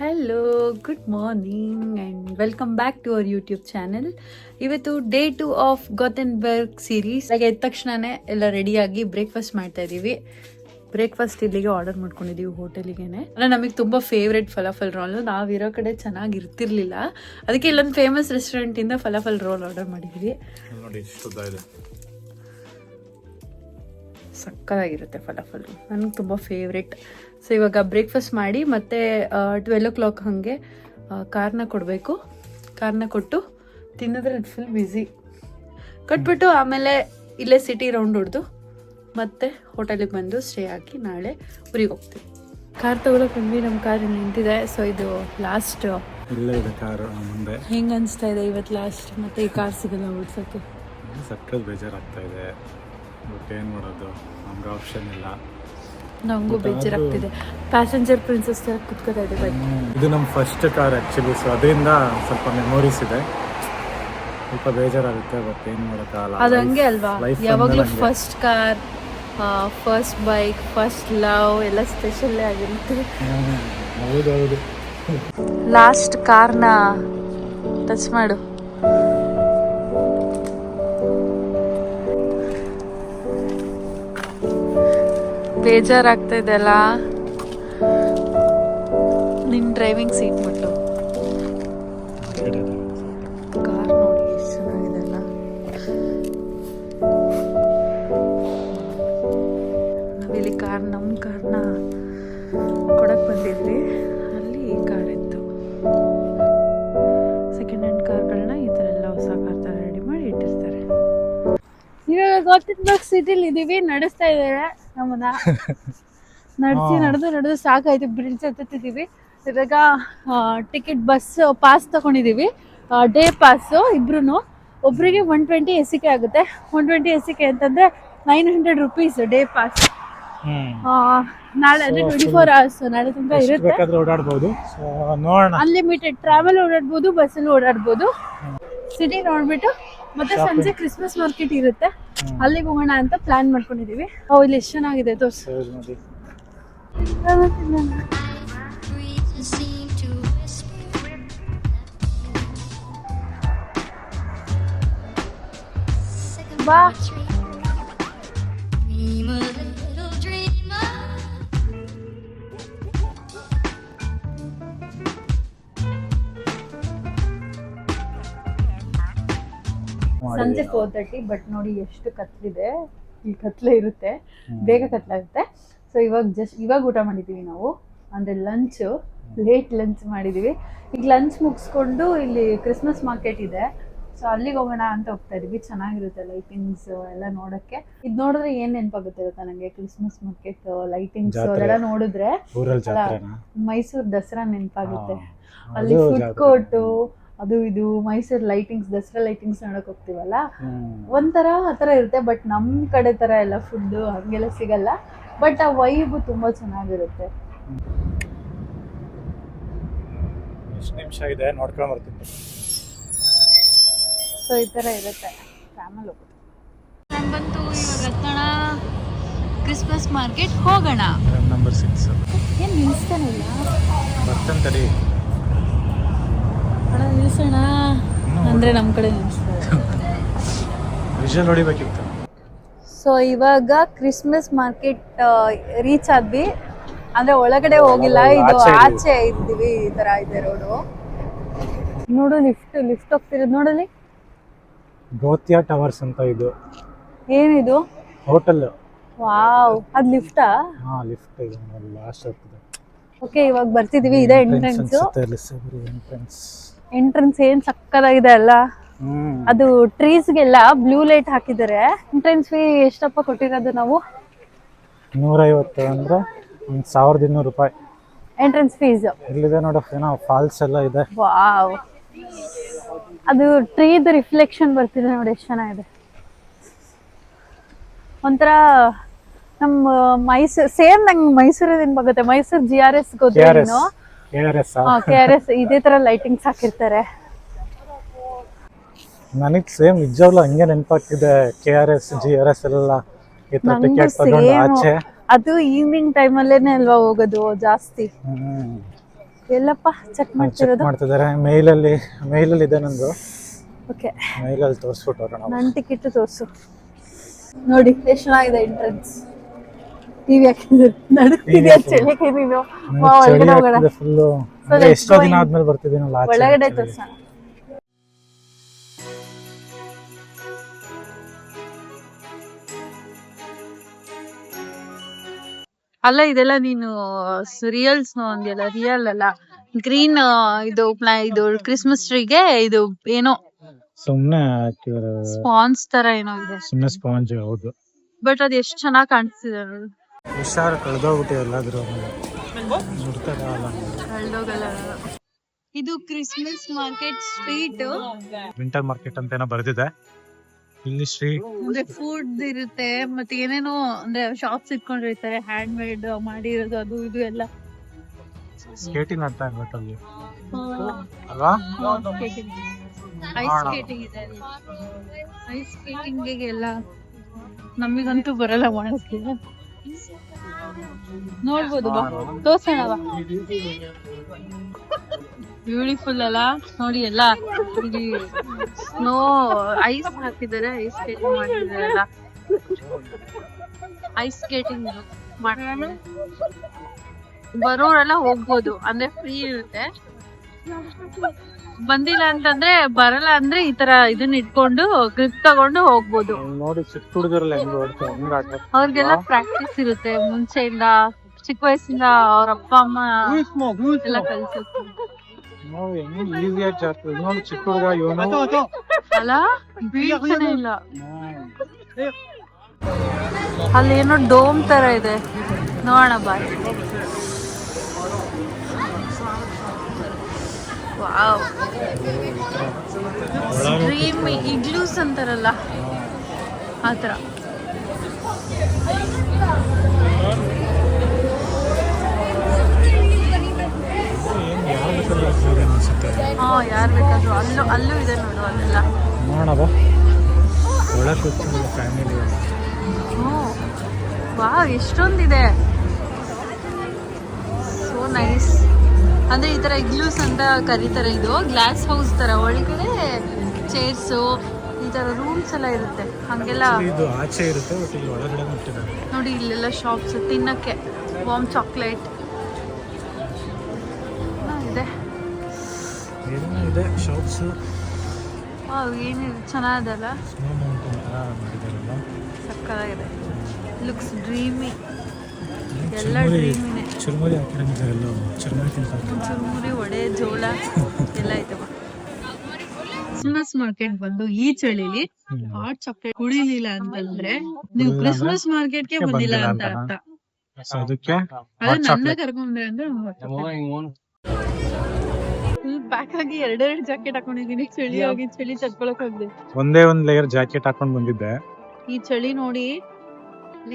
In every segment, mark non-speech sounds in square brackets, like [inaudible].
Hello good morning and welcome back to our YouTube channel ಇವತ್ತು day two of Gothenburg series ಹಾಗೆ ಎದ್ದ ತಕ್ಷಣವೇ ಎಲ್ಲ ರೆಡಿಯಾಗಿ ಬ್ರೇಕ್ಫಾಸ್ಟ್ ಮಾಡ್ತಾ ಇದ್ದೀವಿ ಬ್ರೇಕ್ಫಾಸ್ಟ್ ಇಲ್ಲಿಗೆ ಆರ್ಡರ್ ಮಾಡ್ಕೊಂಡಿದ್ದೀವಿ ಹೋಟೆಲಿಗೆನೆ. ಅಂದರೆ ನಮಗೆ ತುಂಬ ಫೇವ್ರೆಟ್ ಫಲಾಫಲ್ ರೋಲ್ ನಾವಿರೋ ಕಡೆ ಚೆನ್ನಾಗಿ ಇರ್ತಿರ್ಲಿಲ್ಲ. ಅದಕ್ಕೆ ಇಲ್ಲೊಂದು ಫೇಮಸ್ ರೆಸ್ಟೋರೆಂಟಿಂದ ಫಲಾಫಲ್ ರೋಲ್ ಆರ್ಡರ್ ಮಾಡಿದ್ವಿ. ಸಕ್ಕದಾಗಿರುತ್ತೆ ಫಲಾಫಲ್ ನನಗೆ ತುಂಬ ಫೇವ್ರೆಟ್ ಸೊ ಇವಾಗ ಬ್ರೇಕ್ಫಾಸ್ಟ್ ಮಾಡಿ ಮತ್ತೆ ಟ್ವೆಲ್ ಓ ಕ್ಲಾಕ್ ಹಾಗೆ ಕಾರ್ನ ಕೊಡಬೇಕು. ಕಾರ್ನ ಕೊಟ್ಟು ತಿನ್ನೋದ್ರೆ ಅದು ಫುಲ್ ಬ್ಯುಸಿ ಕಟ್ಬಿಟ್ಟು ಆಮೇಲೆ ಇಲ್ಲೇ ಸಿಟಿ ರೌಂಡ್ ಹೊಡೆದು ಮತ್ತೆ ಹೋಟೆಲಿಗೆ ಬಂದು ಸ್ಟೇ ಹಾಕಿ ನಾಳೆ ಊರಿಗೆ ಹೋಗ್ತೀವಿ. ಕಾರ್ ತಗೊಳಕ್ ಬಂದ್ವಿ ನಮ್ಮ ಕಾರ್ ನಿಂತಿದೆ. ಸೊ ಇದು ಲಾಸ್ಟ್ ಕಾರ್ ಮುಂದೆ. ಹೆಂಗೆ ಅನಿಸ್ತಾ ಇದೆ ಇವತ್ತು ಲಾಸ್ಟ್ ಮತ್ತೆ ಈ ಕಾರ್ ಸಿಗಲ್ಲ ಓಡ್ಸೋಕ್ಕೆ ಸಕ್ಕತ್ ಬೇಜಾರಾಗ್ತಾ ಇದೆ. ಬಟ್ ಏನು ಮಾಡೋದು? ನಮ್ಗೆ ಆಪ್ಷನ್ ಇಲ್ಲ. ನನಗೂ ಬೇಜಾರಾಗ್ತಿದೆ. ಪ್ಯಾಸೆಂಜರ್ ಪ್ರಿನ್ಸಸ್ ತರ ಕುತ್ಕೋತಾ ಇದೆ ಇದು ನಮ್ಮ ಫಸ್ಟ್ ಕಾರ್ ಆ್ಯಕ್ಚುಲಿ ಸೊ ಅದರಿಂದ ಸ್ವಲ್ಪ ಮೆಮೊರೀಸ್ ಇದೆ. ಸ್ವಲ್ಪ ಬೇಜಾರಾಗುತ್ತೆ ಬಟ್ ಏನು ಮಾಡೋಕ್ಕಾಗಲ್ಲ ಅದು ಹಂಗೆ ಅಲ್ವಾ? ಯಾವಾಗಲೂ first car first bike first love ಎಲ್ಲ ಸ್ಪೆಷಲ್ಲೇ ಆಗಿರುತ್ತೆ. ಹೌದೌದು. ಲಾಸ್ಟ್ ಕಾರ್ನ ಟಚ್ ಮಾಡು. ಬೇಜಾರಾಗ್ತಾ ಇದೆ ಅಲ್ಲ ನಿನ್ ಡ್ರೈವಿಂಗ್ ಸೀಟ್ ಮಟ್ಟು ಕಾರ್ ನೋಡಿ, ಎಷ್ಟು ಚೆನ್ನಾಗಿದೆ ಅಲ್ಲ. ನಾವಿಲ್ಲಿ ಕಾರ್ ನಮ್ಮ ಕಾರ್ನ ಕೊಡಕ್ಕೆ ಬಂದಿದ್ವಿ. ಅಲ್ಲಿ ಕಾರ್ ಇತ್ತು. ಸೆಕೆಂಡ್ ಹ್ಯಾಂಡ್ ಕಾರ್ಗಳನ್ನ ಈ ಥರ ಎಲ್ಲ ಹೊಸ ಕಾರ್ ಥರ ರೆಡಿ ಮಾಡಿ ಇಟ್ಟಿರ್ತಾರೆ. ಇವಾಗ ಗೋತಿನ್ಬರ್ಗ್ ಸಿಟಿಲಿ ಇದೀವಿ, ನಡೆಸ್ತಾ ಇದ್ದಾರೆ ನಮ್ಮನ್ನ. [laughs] ನಡೆಸಿ ನಡೆದು ನಡೆದು ಸಾಕಾಯ್ತು. ಬ್ರಿಡ್ಜ್ ಹತ್ತಿದ್ದೀವಿ ಇವಾಗ ಟಿಕೆಟ್ ಬಸ್ ಪಾಸ್ ತಗೊಂಡಿದ್ದೀವಿ. ಡೇ ಪಾಸ್ ಇಬ್ರು ಒಬ್ರಿಗೆ ಒನ್ ಟ್ವೆಂಟಿ ಎಸಿಕೆ ಆಗುತ್ತೆ. ಒನ್ ಟ್ವೆಂಟಿ ಎಸಿಕೆ ಅಂತಂದ್ರೆ nine hundred rupees day pass ನಾಳೆ ಅಂದ್ರೆ ಟ್ವೆಂಟಿ ಫೋರ್ ಅವರ್ಸ್ ನಾಳೆ ತುಂಬಾ ಇರುತ್ತೆ. ಓಡಾಡ್ಬೋದು. ಅನ್ಲಿಮಿಟೆಡ್ ಟ್ರಾವೆಲ್ ಓಡಾಡ್ಬೋದು ಬಸ್ಸಲ್ಲಿ ಓಡಾಡ್ಬೋದು. ಸಿಟಿ ನೋಡ್ಬಿಟ್ಟು ಮತ್ತೆ ಸಂಜೆ ಕ್ರಿಸ್ಮಸ್ ಮಾರ್ಕೆಟ್ ಇರುತ್ತೆ. ಅಲ್ಲಿಗೆ ಹೋಗೋಣ ಅಂತ ಪ್ಲಾನ್ ಮಾಡ್ಕೊಂಡಿದೀವಿ. ಓ ಇಲ್ಲಿ ಎಷ್ಟು ಚೆನ್ನಾಗಿದೆ ತೋರ್ಸು. ಬಾ. ಸಂಜೆ ಫೋರ್ ತರ್ಟಿ ಬಟ್ ನೋಡಿ ಎಷ್ಟು ಕತ್ಲಿದೆ. ಇಲ್ಲಿ ಕತ್ಲೆ ಇರುತ್ತೆ. ಬೇಗ ಕತ್ಲಾಗುತ್ತೆ. ಸೊ ಇವಾಗ ಜಸ್ಟ್ ಇವಾಗ ಊಟ ಮಾಡಿದ್ದೀವಿ ನಾವು. ಅಂದರೆ ಲಂಚ್ ಲೇಟ್ ಲಂಚ್ ಮಾಡಿದ್ದೀವಿ. ಈಗ ಲಂಚ್ ಮುಗಿಸ್ಕೊಂಡು ಇಲ್ಲಿ ಕ್ರಿಸ್ಮಸ್ ಮಾರ್ಕೆಟ್ ಇದೆ. ಸೊ ಅಲ್ಲಿಗೆ ಹೋಗೋಣ ಅಂತ ಹೋಗ್ತಾ ಇದೀವಿ ಚೆನ್ನಾಗಿರುತ್ತೆ ಲೈಟಿಂಗ್ಸ್ ಎಲ್ಲ ನೋಡಕ್ಕೆ. ಇದು ನೋಡಿದ್ರೆ ಏನ್ ನೆನಪಾಗುತ್ತೆ ಗೊತ್ತಾ ನಂಗೆ? Christmas market lightings. ಅದೆಲ್ಲ ನೋಡಿದ್ರೆ ಮೈಸೂರ್ ದಸರಾ ನೆನಪಾಗುತ್ತೆ. ಅಲ್ಲಿ ಫುಡ್. ಕೋರ್ಟು ಅದು ಇದು ಮೈಸೂರು ಲೈಟಿಂಗ್ಸ್ ದಸರಾ ಲೈಟಿಂಗ್ಸ್ ನೋಡಕ್ ಹೋಗ್ತೀವಲ್ಲ. ಒಂಥರ ಆ ಥರ ಇರುತ್ತೆ ಬಟ್ ನಮ್ಮ ಕಡೆ ಥರ ಎಲ್ಲ ಫುಡ್ಡು ಹಂಗೆಲ್ಲ ಸಿಗಲ್ಲ. ಬಟ್ ಆ ವೈಬು ತುಂಬ ಚೆನ್ನಾಗಿರುತ್ತೆ. ಎಷ್ಟು ನಿಮಿಷ ಇದೆ ನೋಡ್ಕೊಂಡು ಬರ್ತೀನಿ. ಸೊ ಈ ಥರ ಇರುತ್ತೆ. ಫ್ಯಾಮಿಲಿ ಹೋಗುತ್ತೆ ನಾನು ಬಂತು ಇವಾಗ ಕ್ರಿಸ್ಮಸ್ ಮಾರ್ಕೆಟ್ ಹೋಗೋಣ. ನಂಬರ್ ಸಿಕ್ಸ್ ಏನು ನಿಲ್ಸ್ತಾನೆ ಇಲ್ಲ? ಬರ್ತಂತ ತಡಿ. ಅಣ್ಣ ನಿಲ್ಸೋಣ. ಅಂದರೆ ನಮ್ಮ ಕಡೆ ಹೊಡಿಬೇಕಿತ್ತು ಸೊ ಇವಾಗ ಕ್ರಿಸ್ಮಸ್ ಮಾರ್ಕೆಟ್ ರೀಚ್ ಆದ್ವಿ. ಅಂದ್ರೆ ಒಳಗಡೆ ಹೋಗಿಲ್ಲ. ಇದು ಆಚೆ ಇದ್ದೀವಿ. ಈ ತರ ಇದೆ ರೋಡು ನೋಡು ಲಿಫ್ಟ್ ಲಿಫ್ಟ್ ಹೋಗ್ತಿರೋದು ನೋಡಲಿ ಗೋತ್ಯಾ ಟವರ್ಸ್ ಅಂತ ಇದು. ಏನಿದು? ಹೋಟೆಲ್ ವಾವ್ ಅದ್ ಲಿಫ್ಟಾ ಹಾ ಲಿಫ್ಟ್ ಇದೆ ಲಾಸ್ಟ್ ಆಗ್ತದೆ ಓಕೆ ಇವಾಗ ಬರ್ತಿದೀವಿ ಇದೆ ಎಂಟ್ರೆನ್ಸ್ ಎಂಟ್ರೆನ್ಸ್ ಎಂಟ್ರೆನ್ಸ್ ಏನ್ ಸಕ್ಕದಾಗಿದೆ ಅಲ್ಲ? ಅದು ಟ್ರೀಸ್ಗೆಲ್ಲ ಬ್ಲೂ ಲೈಟ್ ಹಾಕಿದ್ದಾರೆ. ಎಂಟ್ರೆನ್ಸ್ ಫೀ ಎಷ್ಟಪ್ಪ ಕೊಟ್ಟಿರೋದು ನಾವು? ನೂರೈವತ್ತು ಅಂದ್ರೆ ಒಂದು ಸಾವಿರದ ಇನ್ನೂರು ರೂಪಾಯಿ. ಎಂಟ್ರೆನ್ಸ್ ಫೀಸ್ ಇಲ್ಲಿದೆ ನೋಡು ಏನೋ ಫಾಲ್ಸ್ ಎಲ್ಲ ಇದೆ. ವಾವ್ ಅದು ಟ್ರೀದ ರಿಫ್ಲೆಕ್ಷನ್ ಬರ್ತಿದೆ ನೋಡಿ ಎಷ್ಟು ಚೆನ್ನಾಗಿದೆ. ಒಂಥರ ನಮ್ಮ ಮೈಸೂರು ಸೇಮ್ ನಂಗೆ ಮೈಸೂರು ಬರುತ್ತೆ. Mysuru G R S K ಹೋದ್ರೆ ಆರ್ ಕೆ ಎಸ್ ಇದೇ ತರ ಲೈಟಿಂಗ್ಸ್ ಹಾಕಿರ್ತಾರೆ. ನನಗೆ ಸೇಮ್ ನಿಜವಾಗ್ಲೂ ಹಂಗೆ ನೆನಪಾಗ್ತಿದೆ K R S G R S ಎಲ್ಲ. ಈ ತರ ಟಿಕೆಟ್ ತಗೊಂಡು ಸೇಮ್ ಆಚೆ. ಅದು ಈವ್ನಿಂಗ್ ಟೈಮಲ್ಲೇನೆ ಅಲ್ವಾ ಹೋಗೋದು ಜಾಸ್ತಿ. ಎಲ್ಲಪ್ಪ ಚೆಕ್ ಚೆಕ್ ಮಾಡ್ತಿರೋದು? ಮಾಡ್ತಿದ್ದಾರೆ ಮೇಲಲ್ಲಿ ಮೇಲಲ್ಲಿ ಇದೆ ನಂದು. ಓಕೆ ಮೇಲಲ್ಲಿ ತೋರಿಸ್ಬಿಟ್ಟು ಹೋಗೋಣ. ನನ್ನ ಟಿಕೆಟ್ ತೋರಿಸು. ನೋಡಿ ಎಷ್ಟು ಚೆನ್ನಾಗಿದೆ ಎಂಟ್ರೆನ್ಸ್ ಟಿವಿ ಹಾಕಿದ್ರು ನಡುತ್ತಿದೆ ಚಳಿಗೆ ನೀನು. ಒಳಗಡೆ ಹೋಗೋಣ. ಎಷ್ಟೋ ದಿನ ಆದ್ಮೇಲೆ ಬರ್ತಿದ್ದೀನಲ್ಲ ಒಳಗಡೆ. ತೋರ್ಸೋಣ. ಅಲ್ಲ ಇದೆಲ್ಲ ನೀನು ರಿಯಲ್ಸ್ ಅಂದ್ಯಲ್ಲ ರಿಯಲ್ ಅಲ್ಲ. ಗ್ರೀನ್ ಇದು ಪ್ಲಾ- ಇದು ಕ್ರಿಸ್ಮಸ್ ಟ್ರೀಗೆ ಇದು ಏನೋ ಸುಮ್ನೆ ಸ್ಪಾಂಜ್ ಸ್ಪಾನ್ಸ್ ತರ ಏನೋ ಇದೆ. ಸುಮ್ನೆ ಸ್ಪಾಂಜ್ ಹೌದು. ಬಟ್ ಅದು ಎಷ್ಟು ಚೆನ್ನಾಗಿ ಕಾಣಿಸ್ತಿದೆ ನೋಡಿ. ಹುಷಾರು ಕಳೆದೋಗ್ಬಿಟ್ಟು ಎಲ್ಲಾದ್ರೂ. ಇದು Christmas market street winter market ಅಂತ ಏನೋ ಬರ್ದಿದೆ. ಇಲ್ಲಿ ಸ್ಟ್ರೀಟ್ ಅಂದ್ರೆ ಫುಡ್ ಇರುತ್ತೆ ಮತ್ತೆ ಏನೇನೋ ಅಂದ್ರೆ ಶಾಪ್ಸ್ ಇಟ್ಕೊಂಡಿರ್ತಾರೆ ಹ್ಯಾಂಡ್ ಮೇಡ್ ಮಾಡಿರೋದು ಅದು ಇದು ಎಲ್ಲ. ಸ್ಕೇಟಿಂಗ್ ಅಂತ ಇರ್ಬೇಕು ಅಲ್ಲಿ. ಅಲ್ವಾ? ಐಸ್ ಸ್ಕೇಟಿಂಗ್ ಇದೆ ಐಸ್ ಸ್ಕೇಟಿಂಗ್ ಎಲ್ಲ ನಮಿಗಂತೂ ಬರಲ್ಲ ಮಾಡಕ್ಕೆ ನೋಡ್ಬೋದು, ಬಾ. ತೋರ್ಸೋಣ ಬಾ. ಬ್ಯೂಟಿಫುಲ್ ಅಲ್ಲ? ನೋಡಿ ಎಲ್ಲ. ಸ್ನೋ ಐಸ್ ಹಾಕಿದ್ದಾರೆ ಐಸ್ ಸ್ಕೇಟಿಂಗ್ ಮಾಡಿದ್ದಾರೆ ಎಲ್ಲ. ಐಸ್ ಸ್ಕೇಟಿಂಗ್ ಮಾಡ್ತಾರೆ ಬರೋರೆಲ್ಲ ಹೋಗ್ಬೋದು, ಅಂದ್ರೆ ಫ್ರೀ ಇರುತ್ತೆ. ಬಂದಿಲ್ಲ ಅಂತಂದ್ರೆ ಬರಲ್ಲ ಅಂದ್ರೆ ಈ ತರ ಇದನ್ನ ಇಟ್ಕೊಂಡು ಗ್ರಿಪ್ ತಗೊಂಡು ಹೋಗ್ಬೋದು. ನೋಡಿ ಚಿಕ್ಕ ಹುಡುಗರಲ್ಲ ಹೆಂಗ್ ಓಡ್ತಾರೆ ಹೆಂಗ್ ಆಡ್ತಾರೆ ಅವ್ರಿಗೆಲ್ಲ ಪ್ರಾಕ್ಟೀಸ್ ಇರುತ್ತೆ. ಮುಂಚೆಯಿಂದ ಚಿಕ್ಕ ವಯಸ್ಸಿಂದ ಅವ್ರ ಅಪ್ಪ ಅಮ್ಮ ಎಲ್ಲ ಕಲ್ಸುತ್ತೆ ನೋಡಿ ಹೆಂಗ್ ಈಸಿಯಾಗಿ ಜಾಸ್ತಿ ನೋಡಿ ಚಿಕ್ಕ ಹುಡುಗ ಇವನು. ಅಲ್ಲ ಬೀಳ್ತಾನೆ ಇಲ್ಲ. ಅಲ್ಲಿ ಏನೋ ಡೋಮ್ ತರ ಇದೆ. ನೋಡೋಣ ಬಾಯ್. ವಾವ್. ಡ್ರೀಮ್ ಇಗ್ಲೂಸ್ ಅಂತಾರಲ್ಲ. ಆ ಥರ. ಹಾಂ ಯಾರು ಬೇಕಾದ್ರೂ. ಅಲ್ಲೂ ಅಲ್ಲೂ ಇದೆ ನೋಡು ಅಲ್ಲೆಲ್ಲ. ನೋಡೋಣ ಬಾ ಒಳಗೆ ಫ್ಯಾಮಿಲಿ ವಾವ್ ಎಷ್ಟೊಂದಿದೆ. ಸೋ ನೈಸ್ ಅಂದ್ರೆ ಈ ತರ ಇಗ್ಲೂಸ್ ಅಂತ ಕರೀತಾರೆ ಇದು. ಗ್ಲಾಸ್ ಹೌಸ್ ತರ. ಒಳಗಡೆ ಚೇರ್ಸು ಈ ತರ ರೂಮ್ಸ್ ಎಲ್ಲ ಇರುತ್ತೆ. ಹಂಗೆಲ್ಲ ಇದು ಆಚೆ ಇರುತ್ತೆ ಬಟ್ ಇಲ್ಲಿ ಒಳಗಡೆ ಮುಟ್ಟಿದ್ದಾರೆ. ನೋಡಿ ಇಲ್ಲೆಲ್ಲ ಶಾಪ್ಸ್ ತಿನ್ನಕ್ಕೆ. ವಾಮ್ ಚಾಕ್ಲೇಟ್ ಇದೆ. ಇದೆ ಶಾಪ್ಸ್ ಏನಿದೆ? ಚೆನ್ನಾಗದಲ್ಲ? ಸಕ್ಕತ್ತಾಗಿದೆ. ಲುಕ್ಸ್ ಡ್ರೀಮಿ ಎಲ್ಲ ಡ್ರೀಮ್ ಡ್ರೀಮಿನೇ ಚುರುಮುರಿ ಹಾಕಿರಂಗಿದ್ದಾರೆ ಎಲ್ಲ ಚುರುಮುರಿ ತಿಂತಾರೆ ಚುರುಮುರಿ ವಡೆ ಜೋಳ ಎಲ್ಲ ಐತವ ಕ್ರಿಸ್ಮಸ್ ಮಾರ್ಕೆಟ್ ಬಂದು ಈ ಚಳಿಲಿ. ಹಾಟ್ ಚಾಕ್ಲೇಟ್ ಕುಡಿಲಿಲ್ಲ ಅಂತಂದ್ರೆ ನೀವು ಕ್ರಿಸ್ಮಸ್ ಮಾರ್ಕೆಟ್ಗೆ ಬಂದಿಲ್ಲ ಅಂತ ಅರ್ಥ. ಅದಕ್ಕೆ ಅದೇ ನನ್ನ. ಕರ್ಕೊಂಡ್ರೆ ಅಂದ್ರೆ ಫುಲ್ ಪ್ಯಾಕ್ ಆಗಿ ಎರಡೆರಡು ಜಾಕೆಟ್ ಹಾಕೊಂಡಿದ್ದೀನಿ. ಚಳಿ ಆಗಿ ಚಳಿ ತಡ್ಕೊಳಕ್ ಒಂದೇ ಒಂದ್ ಲೇಯರ್ ಜಾಕೆಟ್ ಹಾಕೊಂಡ್ ಬಂದಿದ್ದೆ. ಈ ಚಳಿ ನೋಡಿ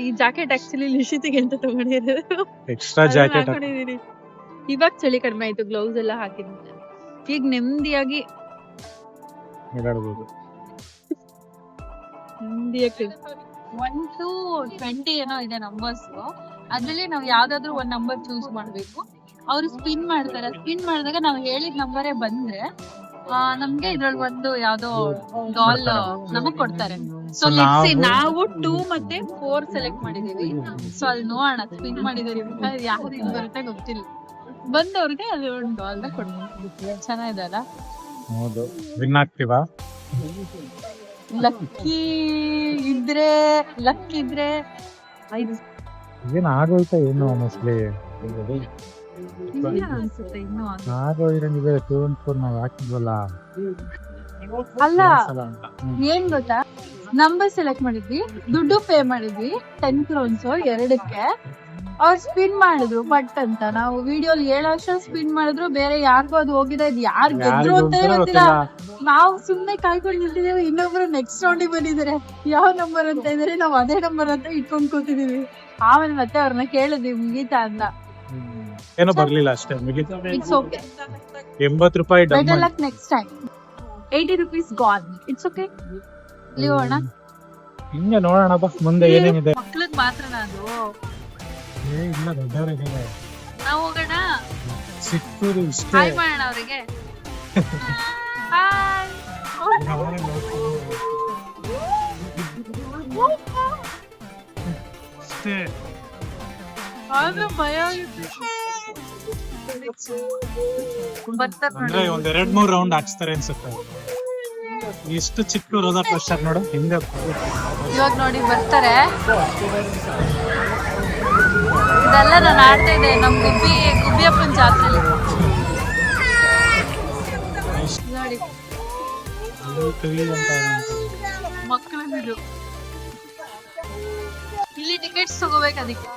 ಈ ಜಾಕೆಟ್ ಆಕ್ಚುಲಿ ಲಿಶಿತಿಗೆ ಅಂತ ತಗೊಂಡಿರೋದು. ಎಕ್ಸ್ಟ್ರಾ ಜಾಕೆಟ್ ಹಾಕೊಂಡಿದೀನಿ. ಇವಾಗ ಚಳಿ ಕಡಿಮೆ ಆಯ್ತು ಗ್ಲೌಸ್ ಎಲ್ಲ ಹಾಕಿದ್ಮೇಲೆ ಈಗ ನೆಮ್ಮದಿಯಾಗಿ ಓಡಾಡ್ಬೋದು. ನೆಮ್ಮದಿಯಾಗಿ ಒನ್ ಟು ಟ್ವೆಂಟಿ ಏನೋ ಇದೆ ನಂಬರ್ಸ್ ಅದ್ರಲ್ಲಿ ನಾವು ಯಾವ್ದಾದ್ರು ಒಂದ್ ನಂಬರ್ ಚೂಸ್ ಮಾಡ್ಬೇಕು. ಅವ್ರು ಸ್ಪಿನ್ ಮಾಡ್ತಾರೆ. ಸ್ಪಿನ್ ಮಾಡಿದಾಗ ನಾವು ಹೇಳಿದ ನಂಬರೇ ಬಂದ್ರೆ ನಮ್ಗೆ ಇದ್ರಲ್ಲಿ ಒಂದು ಯಾವ್ದೋ ಡಾಲ್ ನಮಗ್ ಕೊಡ್ತಾರೆ. ಸೊ ಲೆಟ್ಸ್ ನಾವು- ಟೂ ಮತ್ತೆ ಫೋರ್ ಸೆಲೆಕ್ಟ್ ಮಾಡಿದೀವಿ. ಸೊ ಅಲ್ಲಿ ನೋಡೋಣ ಸ್ಪಿನ್ ಮಾಡಿದಾರೆ ಯಾವ್ದು ಬರುತ್ತೆ ಗೊತ್ತಿಲ್ಲ. ಬಂದವ್ರಿಗೆ ಅದು ಒಂದು ಡಾಲ್ನ ಚೆನ್ನಾಗಿದೆ ಅಲ್ಲ? ಹೌದು. ವಿನ್ ಆಗ್ತೀವಾ? ಲಕ್ಕಿ ಇದ್ರೆ ಲಕ್ ಇದ್ರೆ. ಏನ್ ಆಗೋಯ್ತಾ ಏನು ಮೋಸ್ಟ್ಲಿ ಇಲ್ಲ ಅನ್ಸುತ್ತೆ ಇನ್ನೂ ಅದು. ಆಗೋಯ್ರಂಗಿದೆ ಟೂ ಅಂಡ್ ಫೋರ್ ನಾವ್ ಹಾಕಿದ್ವಲ್ಲ ಅಲ್ಲ ಏನ್ ಗೊತ್ತಾ? ನಂಬರ್ ಸೆಲೆಕ್ಟ್ ಮಾಡಿದ್ವಿ ದುಡ್ಡು ಪೇ ಮಾಡಿದ್ವಿ ಟೆನ್ ಕ್ರೋನ್ಸ್ ಎರಡಕ್ಕೆ. ಅವ್ರು ಸ್ಪಿನ್ ಮಾಡಿದ್ರು ಬಟ್ ಅಂತ. ನಾವು ವಿಡಿಯೋಲಿ ಏಳು ವರ್ಷ ಸ್ಪಿನ್ ಮಾಡಿದ್ರು ಬೇರೆ ಯಾರಿಗೂ ಅದು ಹೋಗಿದೆ ಇದು ಯಾರು ಗೆದ್ರು ಅಂತ ಗೊತ್ತಿಲ್ಲ. ನಾವು ಸುಮ್ನೆ ಕಾಯ್ಕೊಂಡು ನಿಂತಿದ್ದೇವೆ ಇನ್ನೊಬ್ರು ನೆಕ್ಸ್ಟ್ ರೌಂಡಿಗೆ ಬಂದಿದ್ದಾರೆ. ಯಾವ ನಂಬರ್ ಅಂತ ಇದಾರೆ ನಾವು ಅದೇ ನಂಬರ್ ಅಂತ ಇಟ್ಕೊಂಡ್ ಕೂತಿದೀವಿ ಆಮೇಲೆ ಮತ್ತೆ ಅವ್ರನ್ನ ಕೇಳಿದ್ವಿ ಮುಗೀತಾ ಅಂತ. ಏನೋ ಬರ್ಲಿಲ್ಲ ಅಷ್ಟೇ ಮುಗೀತು. ಇಟ್ಸ್ ಓಕೆ ಎಂಬತ್ ರೂಪಾಯಿ double better luck next time eighty rupees gone it's okay ಹೋಗೋಣ ಹಿಂಗೆ ನೋಡೋಣ ಬಾ ಮುಂದೆ ಏನೇನಿದೆ. ಮಕ್ಳಿಗ್ ಮಾತ್ರನಾ ಅದು ಏ ಇಲ್ಲ ದೊಡ್ಡವರಿಗೆ ನಾವು ಹೋಗೋಣ? ಸಿಕ್ಕೂರು ಇಷ್ಟೇ. ಹಾಯ್ ಮಾಡೋಣ ಅವರಿಗೆ. ಹಾಯ್ ಅಷ್ಟೇ ಆದ್ರೂ ಭಯ ಆಗಿತ್ತು. ಅಂದ್ರೆ ಒಂದ್ ಎರಡ್ ಮೂರ್ ರೌಂಡ್ ಹಾಕ್ಸ್ತಾರೆ ಅನ್ಸುತ್ತೆ. ಎಷ್ಟು ಚಿಕ್ಕ ರೋಜಾ ಕ್ಲಸ್ಟರ್ ನೋಡು ಹಿಂದೆ ಇವಾಗ ನೋಡಿ ಬರ್ತಾರೆ. ಇದೆಲ್ಲ ನಾನು ಆಡ್ತಾ ಇದ್ದೆ ನಮ್ ಗುಬ್ಬಿ ಗುಬ್ಬಿಯಪ್ಪನ ಜಾತ್ರೆಲಿ. ನೋಡಿ. ಮಕ್ಕಳು ಇಲ್ಲಿ ಟಿಕೆಟ್ಸ್ ತಗೋಬೇಕು ಅದಕ್ಕೆ.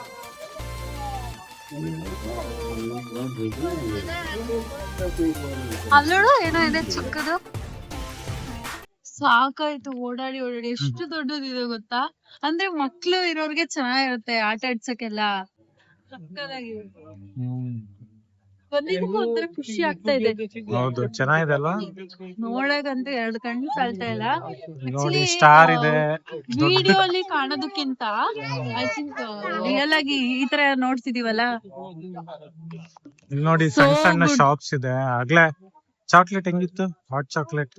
ಅಲ್ಲೋಡು, ಏನೋ ಇದೆ ಚಿಕ್ಕದು. ಸಾಕಾಯ್ತು, ಓಡಾಡಿ ಓಡಾಡಿ. ಎಷ್ಟು ದೊಡ್ಡದಿದೆ ಗೊತ್ತಾ? ಅಂದ್ರೆ ಮಕ್ಳು ಇರೋರ್ಗೆ ಚೆನ್ನಾಗಿರುತ್ತೆ ಆಟ ಆಡ್ಸಕ್ಕೆಲ್ಲ ಬಂದಿದ್ದಕ್ಕೂ ಒಂಥರ ಖುಷಿ ಆಗ್ತಾ ಇದೆ. ಹೌದು ಚೆನ್ನಾಗಿದೆ ಅಲ್ವಾ? ನೋಡಕ್ಕಂತೂ ಎರಡು ಕಣ್ಣು ಸಾಲ್ತಾ ಇಲ್ಲ. ನೋಡಿ ಸ್ಟಾರ್ ಇದೆ. ವಿಡಿಯೋ ಅಲ್ಲಿ ಕಾಣೋದಕ್ಕಿಂತ ಐ ಥಿಂಕ್ ರಿಯಲ್ ಆಗಿ ಈ ತರ ನೋಡ್ತಿದೀವಲ್ಲ? ಇಲ್ಲಿ ನೋಡಿ ಸಣ್ಣ ಸಣ್ಣ ಶಾಪ್ಸ್ ಇದೆ. ಆಗ್ಲೇ ಚಾಕ್ಲೇಟ್ ಹೆಂಗಿತ್ತು? ಹಾಟ್ ಚಾಕ್ಲೇಟ್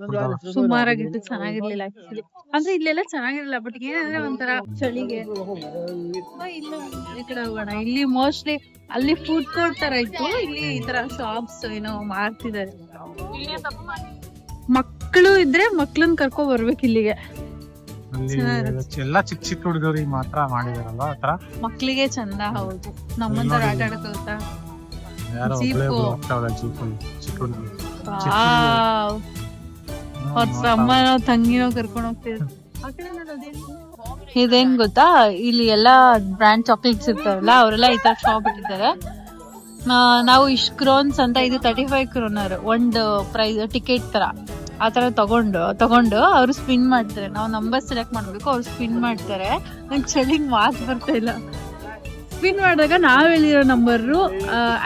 ಸುಮಾರಾಗಿತ್ತು ಚೆನ್ನಾಗಿರ್ಲಿಲ್ಲ ಆಕ್ಚುಲಿ ಅಂದ್ರೆ ಇಲ್ಲೆಲ್ಲ ಚೆನ್ನಾಗಿರಲಿಲ್ಲ ಬಟ್ ಏನಂದ್ರೆ ಒಂಥರ ಚಳಿಗೆ. ಆ, ಇಲ್ಲ ಈ ಕಡೆ ಹೋಗೋಣ. ಇಲ್ಲಿ ಮೋಸ್ಟ್ಲಿ ಅಲ್ಲಿ ಫುಡ್ ಕೋರ್ಟ್ ತರ ಇತ್ತು. ಇಲ್ಲಿ ಈ ತರ ಶಾಪ್ಸ್ ಏನೋ ಮಾರ್ತಿದ್ದಾರೆ. ಮಕ್ಕಳು ಇದ್ರೆ ಮಕ್ಳನ್ ಕರ್ಕೊ ಬರ್ಬೇಕು ಇಲ್ಲಿಗೆ. ಎಲ್ಲಾ. ಚಿಕ್ಕ ಚಿಕ್ಕ ಹುಡುಗರಿಗೆ ಮಾತ್ರ ಮಾಡಿದಾರಲ್ವಾ ಆತರ ಮಕ್ಳಿಗೆ ಚಂದ ಹೌದು. ನಮ್ಮಂತರ ಆಟ. ಒಬ್ಳೆ ಒಬ್ಳು ಹೋಗ್ತಾವಳೆ ಚಿಕ್ಕ ಹುಡುಗರು. ಅವ್ರ ತಮ್ಮನೋ ತಂಗಿನೋ ಕರ್ಕೊಂಡು ಹೋಗ್ತಿದ್ರು ಇದೇನ್ ಗೊತ್ತಾ? ಇಲ್ಲಿ ಎಲ್ಲಾ ಬ್ರ್ಯಾಂಡ್ ಚಾಕ್ಲೇಟ್ಸ್ ಇರ್ತಾವಲ್ಲ ಅವರೆಲ್ಲ ಈ ತರ ಶಾಪ್ ಇಟ್ಟಿದ್ದಾರೆ. ನಾವು ಇಷ್ಟು ಕ್ರೋನ್ಸ್ ಅಂತ ಇದು ತರ್ಟಿ ಫೈವ್ ಕ್ರೋನರ್ ಒಂದು ಪ್ರೈಸ್ ಟಿಕೆಟ್ ತರ. ಆ ತರ ತಗೊಂಡು ತಗೊಂಡು ಅವ್ರು ಸ್ಪಿನ್ ಮಾಡ್ತಾರೆ. ನಾವು ನಂಬರ್ ಸೆಲೆಕ್ಟ್ ಮಾಡ್ಬೇಕು ಅವ್ರು ಸ್ಪಿನ್ ಮಾಡ್ತಾರೆ. ನಂಗೆ ಚಳಿಗೆ ಮಾತು ಬರ್ತಾ ಇಲ್ಲ. ಸ್ಪಿನ್ ಮಾಡಿದಾಗ ನಾವ್ ಹೇಳಿರೋ ನಂಬರು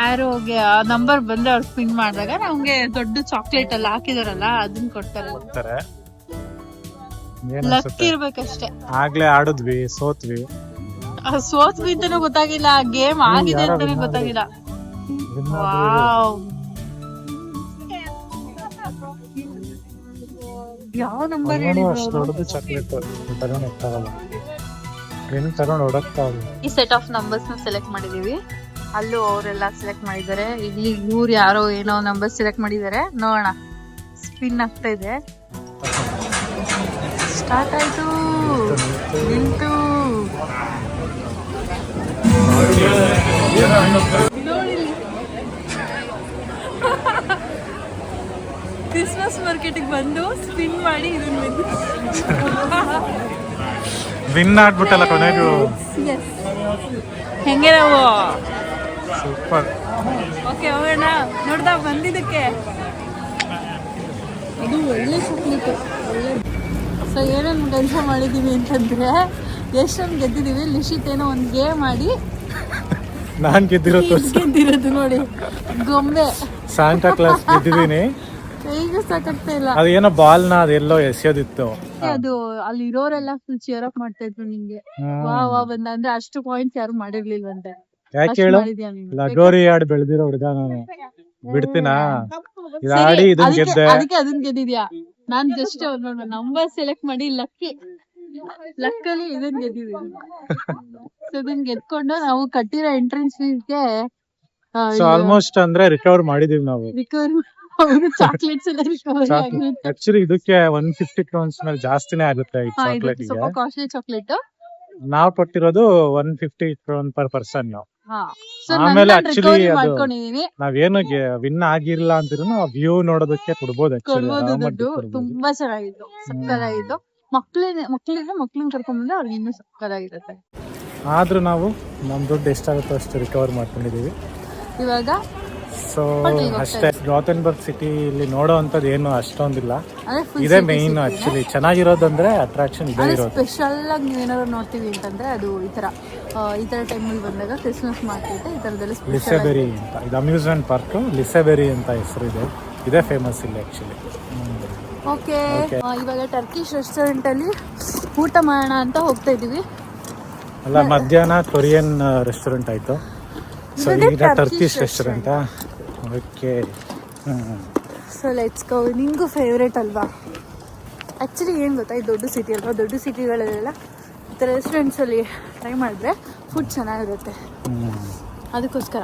ಆರೋಗೆ ಆ ನಂಬರ್ ಬಂದ್ರೆ ಅವ್ರು ಸ್ಪಿನ್ ಮಾಡಿದಾಗ ನಮ್ಗೆ ದೊಡ್ಡ ಚಾಕ್ಲೇಟ್ ಎಲ್ಲ ಹಾಕಿದಾರಲ್ಲ ಅದನ್ನ ಕೊಡ್ತಾರೆ. ಲಕ್ ಇರ್ಬೇಕಷ್ಟೇ. ಆಗ್ಲೇ ಆಡಿದ್ವಿ ಸೋತ್ವಿ. ಸೋತ್ವಿ ಅಂತಾನೂ ಗೊತ್ತಾಗಿಲ್ಲ ಗೇಮ್ ಆಗಿದೆ ಅಂತಾನೆ ಗೊತ್ತಾಗಿಲ್ಲ. ಯಾವ ನಂಬರ್ ಹೇಳಿದ್ರು ಚಾಕ್ಲೇಟ್ ತಗೊಂಡ್ ಏನ್ ತಗೊಂಡು ಹೊಡಕ್ತಾವಲ್ಲ ಈ ಸೆಟ್ ಆಫ್ ನಂಬರ್ಸ್ನ ಸೆಲೆಕ್ಟ್ ಮಾಡಿದೀವಿ. ಅಲ್ಲೂ ಅವರೆಲ್ಲ ಸೆಲೆಕ್ಟ್ ಮಾಡಿದ್ದಾರೆ. ಇಲ್ಲಿ ಇವ್ರು ಯಾರೋ ಏನೋ ನಂಬರ್ ಸೆಲೆಕ್ಟ್ ಮಾಡಿದ್ದಾರೆ. ನೋಡೋಣ. ಸ್ಪಿನ್ ಆಗ್ತಾ ಇದೆ. ಸ್ಟಾರ್ಟ್ ಆಯ್ತು. ನಿಂತು. ಕ್ರಿಸ್ಮಸ್ ಮಾರ್ಕೆಟಿಗೆ ಬಂದು ಸ್ಪಿನ್ ಮಾಡಿ ಇದನ್ನ. ವಿನ್ ಆಗ್ಬಿಟ್ಟಲ್ಲ ಕೊನೆಗೂ ಹೆಂಗೆ ನಾವು? ಸೂಪರ್. ಓಕೆ ಹೋಗೋಣ. ನೋಡ್ದಾ ಬಂದಿದ್ದಕ್ಕೆ? ಅದು ಒಳ್ಳೆ ಚಾಕ್ಲೇಟ್ ಒಳ್ಳೆ ಸೊ ಏನೇನು ಕೆಲಸ ಮಾಡಿದ್ದೀವಿ ಅಂತಂದ್ರೆ ಎಷ್ಟೊಂದು ಗೆದ್ದಿದ್ದೀವಿ ಲಿಶಿತ್ ಏನೋ ಒಂದು ಗೇಮ್ ಮಾಡಿ ನಾನು ಗೆದ್ದಿರೋ ತೋರ್ಸು ಗೆದ್ದಿರೋದು ನೋಡಿ. ಗೊಂಬೆ. ಸಾಂತಾ ಕ್ಲಾಸ್ ಗೆದ್ದಿದ್ದೀನಿ ಕೈಗೆ ಸಾಕಾಗ್ತಾ ಇಲ್ಲ. ಅದೇನೋ ಬಾಲ್ನ ಅದೆಲ್ಲೋ ಎಸೆಯೋದಿತ್ತು. ಅದು ಅಲ್ಲಿ ಇರೋರೆಲ್ಲ ಫುಲ್ ಚೇರ್ ಅಪ್ ಮಾಡ್ತಾ ಇದ್ರು ನಿಂಗೆ. ವಾ ವಾ ಬಂದ ಅಂದ್ರೆ ಅಷ್ಟು ಪಾಯಿಂಟ್ಸ್ ಯಾರು ಮಾಡಿರ್ಲಿಲ್ವಂತೆ. ಯಾಕೆ ಹೇಳು? ಲಗೋರಿ ಆಡ್ ಬೆಳೆದಿರೋ ಹುಡುಗ ನಾನು. ಬಿಡ್ತೀನಾ? ಇದು ಆಡಿ ಇದನ್ ಗೆದ್ದೆ. ಅದಕ್ಕೆ ಅದನ್ ಗೆದ್ದಿದ್ಯಾ? ನಾನ್ ಜಸ್ಟ್ ನಂಬರ್ ಸೆಲೆಕ್ಟ್ ಮಾಡಿ ಲಕ್ಕಿ. ಲಕ್ಕಲ್ಲಿ ಇದನ್ ಗೆದ್ದಿದೀನಿ ಸೊ ಇದನ್ ಗೆದ್ಕೊಂಡು ನಾವು ಕಟ್ಟಿರೋ ಎಂಟ್ರೆನ್ಸ್ ಫೀಸ್ಗೆ ಆಲ್ಮೋಸ್ಟ್ ಅಂದ್ರೆ ರಿಕವರ್ ಮಾಡಿದೀವಿ ನಾವು. ರಿಕವರಿ ಅವರು ಚಾಕ್ಲೇಟ್ಸ್ ಎಲ್ಲ ಆಕ್ಚುಲಿ ಇದಕ್ಕೆ ಒನ್ ಫಿಫ್ಟಿ ಕ್ರೋನ್ಸ್ ಮೇಲೆ ಜಾಸ್ತಿನೇ ಆಗುತ್ತೆ ಈ ಚಾಕ್ಲೇಟ್ ಸ್ವಲ್ಪ ಕಾಸ್ಟ್ಲಿ ಚಾಕ್ಲೇಟ್ ನಾವ್ ಕೊಟ್ಟಿರೋದು one fifty krone per person ಆಮೇಲೆ ಆಕ್ಚುಲಿ ಅದು- ನಾವೇನು ವಿನ್ ಆಗಿರಲಿಲ್ಲ ಅಂದ್ರೂ ವ್ಯೂ ನೋಡೋದಕ್ಕೆ ಕೊಡ್ಬೋದು ಆಕ್ಚುಲಿ ತುಂಬಾ ಚೆನ್ನಾಗಿತ್ತು ಸಕ್ಕದಾಗಿತ್ತು ಮಕ್ಳಿಗೆ ಮಕ್ಳಿಗೆ ಮಕ್ಳನ್ನ ಕರ್ಕೊಂಡ್ಬಂದ್ರೆ ಅವ್ರಿಗೆ ಇನ್ನೂ ಸಕ್ಕತ್ತಾಗಿರುತ್ತೆ. ಆದ್ರೂ ನಾವು ನಮ್ ದುಡ್ಡು ಎಷ್ಟಾಗುತ್ತೋ ಅಷ್ಟು ರಿಕವರ್ ಮಾಡ್ಕೊಂಡಿದೀವಿ ಇವಾಗ ಸೊ ಅಷ್ಟೇ. ಗಾತನ್ಬರ್ಗ್ ಸಿಟಿ ಇಲ್ಲಿ ನೋಡೋ ಅಂತದ್ ಏನು ಅಷ್ಟೊಂದಿಲ್ಲ. ಇದೇ ಮೇನ್. ಆಕ್ಚುಲಿ ಚೆನ್ನಾಗಿರೋದಂದ್ರೆ ಅಟ್ರಾಕ್ಷನ್ ಇದೇ ಇರೋದು. ಸ್ಪೆಷಲ್ ಆಗಿ ನೀವೇನಾದ್ರು ನೋಡ್ತೀವಿ ಅಂತಂದ್ರೆ ಅದು ಈ ತರ ಈ ತರ ಟೈಮಲ್ಲಿ ಬಂದಾಗ ಕ್ರಿಸ್ಮಸ್ ಮಾರ್ಕೆಟ್ ಈ ತರದಲ್ಲಿ ಲಿಸೆಬೆರಿ ಅಂತ. ಇದು ಅಮ್ಯೂಸ್ಮೆಂಟ್ ಪಾರ್ಕ್ ಲಿಸೆಬೆರಿ ಅಂತ ಹೆಸರು ಇದೆ. ಇದೇ ಫೇಮಸ್ ಇಲ್ಲಿ ಆಕ್ಚುಲಿ ಓಕೆ ಇವಾಗ ಟರ್ಕಿಶ್ ರೆಸ್ಟೋರೆಂಟ್ ಅಲ್ಲಿ ಊಟ ಮಾಡೋಣ ಅಂತ ಹೋಗ್ತಾ ಇದೀವಿ ಅಲ್ಲ ಮಧ್ಯಾಹ್ನ ಕೊರಿಯನ್ ರೆಸ್ಟೋರೆಂಟ್ ಆಯ್ತು. ಸೊ ಈಗ Turkish Turkish. Restaurant okay so let's go ನಿಂಗೂ ಫೇವ್ರೇಟ್ ಅಲ್ವಾ? ಆ್ಯಕ್ಚುಲಿ ಏನು ಗೊತ್ತಾ? ಇದು ದೊಡ್ಡ ಸಿಟಿ ಅಲ್ವಾ? ದೊಡ್ಡ ಸಿಟಿಗಳಲ್ಲೆಲ್ಲ ಈ ಥರ ರೆಸ್ಟೋರೆಂಟ್ಸಲ್ಲಿ ಟ್ರೈ ಮಾಡಿದ್ರೆ ಫುಡ್ ಚೆನ್ನಾಗಿರುತ್ತೆ. ಅದಕ್ಕೋಸ್ಕರ.